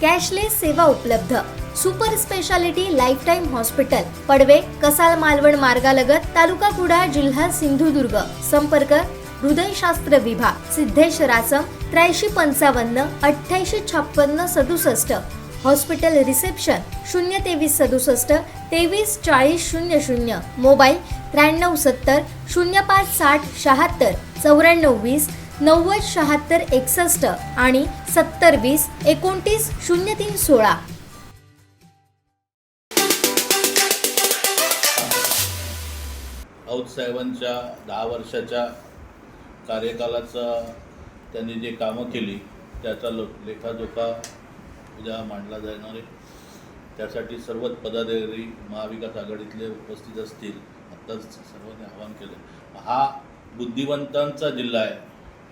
cashless सेवा उपलब्ध. Super speciality life time hospital Padve Kasal Malvan मार्गालगत तालुका कुडाळ जिल्हा सिंधुदुर्ग. संपर्क हृदयशास्त्र विभाग सिद्धेश रासम त्र्याऐंशी पंचावन्न अठ्ठ्याऐंशी छप्पन्न सदुसष्ट. हॉस्पिटल रिसेप्शन शून्य तेवीस सदुसष्ट तेवीस चाळीस शून्य शून्य. मोबाईल त्र्याण्णव सत्तर शून्य पाच साठ शहात्तर चौऱ्याण्णव वीस नव्वद शहात्तर एकसष्ट आणि सत्तर वीस एकोणतीस शून्य तीन सोळा. औद साहेबांच्या दहा वर्षाच्या कार्यकालाचं त्यांनी जे कामं केली त्याचा लो लेखाजोखा उद्या मांडला जाणार आहे. त्यासाठी सर्वच पदाधिकारी महाविकास आघाडीतले उपस्थित असतील आत्ताच सर्वांनी आवाहन केलं. हा बुद्धिवंतांचा जिल्हा आहे.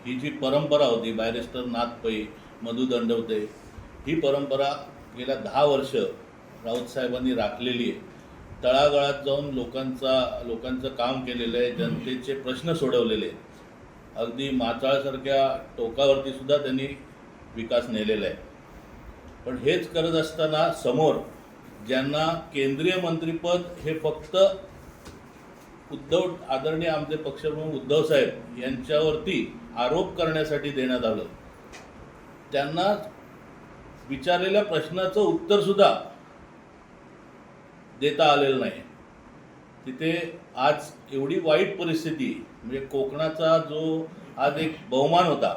ही जी परंपरा होती बॅरिस्टर नाथ पै मधु दंडवते ही परंपरा गेल्या दहा वर्ष राऊत साहेबांनी राखलेली आहे. तळागाळात जाऊन लोकांचा लोकांचं काम केलेलं आहे जनतेचे प्रश्न सोडवलेले अगदी माचाळसारख्या टोकावरती सुद्धा त्यांनी विकास नेलेला आहे. पण हेच करत असताना समोर ज्यांना केंद्रीय मंत्रिपद हे फक्त उद्धव आदरणीय आमचे पक्षप्रमुख उद्धव साहेब यांच्यावरती आरोप करण्यासाठी देण्यात आलं. त्यांना विचारलेल्या प्रश्नाचं उत्तर सुद्धा देता आलेलं नाही. तिथे आज एवढी वाईट परिस्थिती म्हणजे कोकणाचा जो आज एक बहुमान होता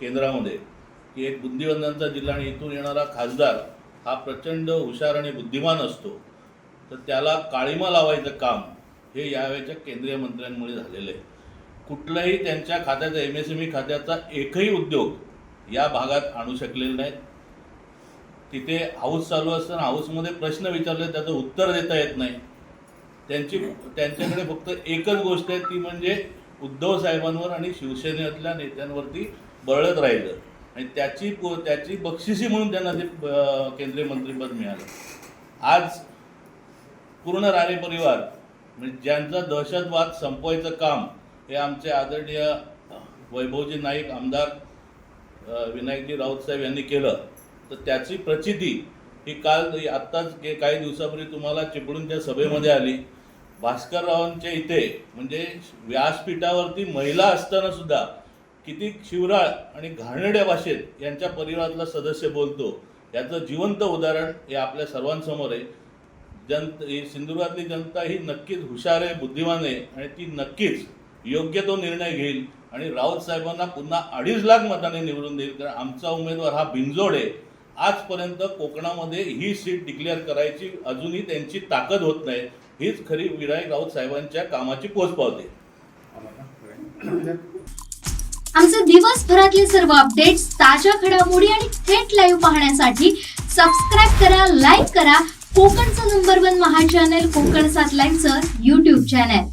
केंद्रामध्ये की एक बुद्धिवंतांचा जिल्हा आणि इथून येणारा खासदार हा प्रचंड हुशार आणि बुद्धिमान असतो. तर त्याला काळीमा लावायचं काम हे यावेळेच्या केंद्रीय मंत्र्यांमुळे झालेलं आहे. कुठलाही त्यांच्या खात्याचा एम एस एम ई खात्याचा एकही उद्योग या भागात आणू शकलेले नाहीत. तिथे हाऊस चालू असताना हाऊसमध्ये प्रश्न विचारले त्याचं उत्तर देता येत नाही. त्यांची त्यांच्याकडे फक्त एकच गोष्ट आहे ती म्हणजे उद्धव साहेबांवर आणि शिवसेनेतल्या नेत्यांवरती बळत राहिलं. आणि त्याची त्याची बक्षिसी म्हणून त्यांना ते केंद्रीय मंत्रिपद मिळालं. आज पूर्ण राणे परिवार म्हणजे ज्यांचा दहशतवाद संपवायचं काम हे आमचे आदरणीय वैभवजी नाईक आमदार विनायकजी राऊत साहेब यांनी केलं. तर त्याची प्रचिती ही काल आत्ताच के- काही दिवसापूर्वी तुम्हाला चिपळूणच्या सभेमध्ये आली भास्कररावांच्या इथे म्हणजे व्यासपीठावरती महिला असताना सुद्धा किती शिवराळ आणि घाणेड्या भाषेत यांच्या परिवारातला सदस्य बोलतो याचं जिवंत उदाहरण हे आपल्या सर्वांसमोर आहे. जनत ही सिंधुदुर्गातली जनता ही नक्कीच हुशार आहे बुद्धिमान आहे आणि ती नक्कीच योग्य तो निर्णय घेईल. आणि राऊत साहेबांना पुन्हा अडीच लाख मताने निवडून देईल कारण आमचा उमेदवार हा बिनजोड आहे. आजपर्यंत कोकणामध्ये ही सीट डिक्लेअर करायची अजूनही त्यांची ताकद होत नाही. हीच खरी विनायक राऊत साहेबांच्या कामाची पोच पावते. आमचे दिवसभरातले सर्व अपडेट्स ताज्या घडामोडी आणि थेट लाईव्ह पाहण्यासाठी सबस्क्राईब करा लाईक करा कोकणचं नंबर वन महा चॅनल कोकण सात लाईव्हचं युट्यूब चॅनल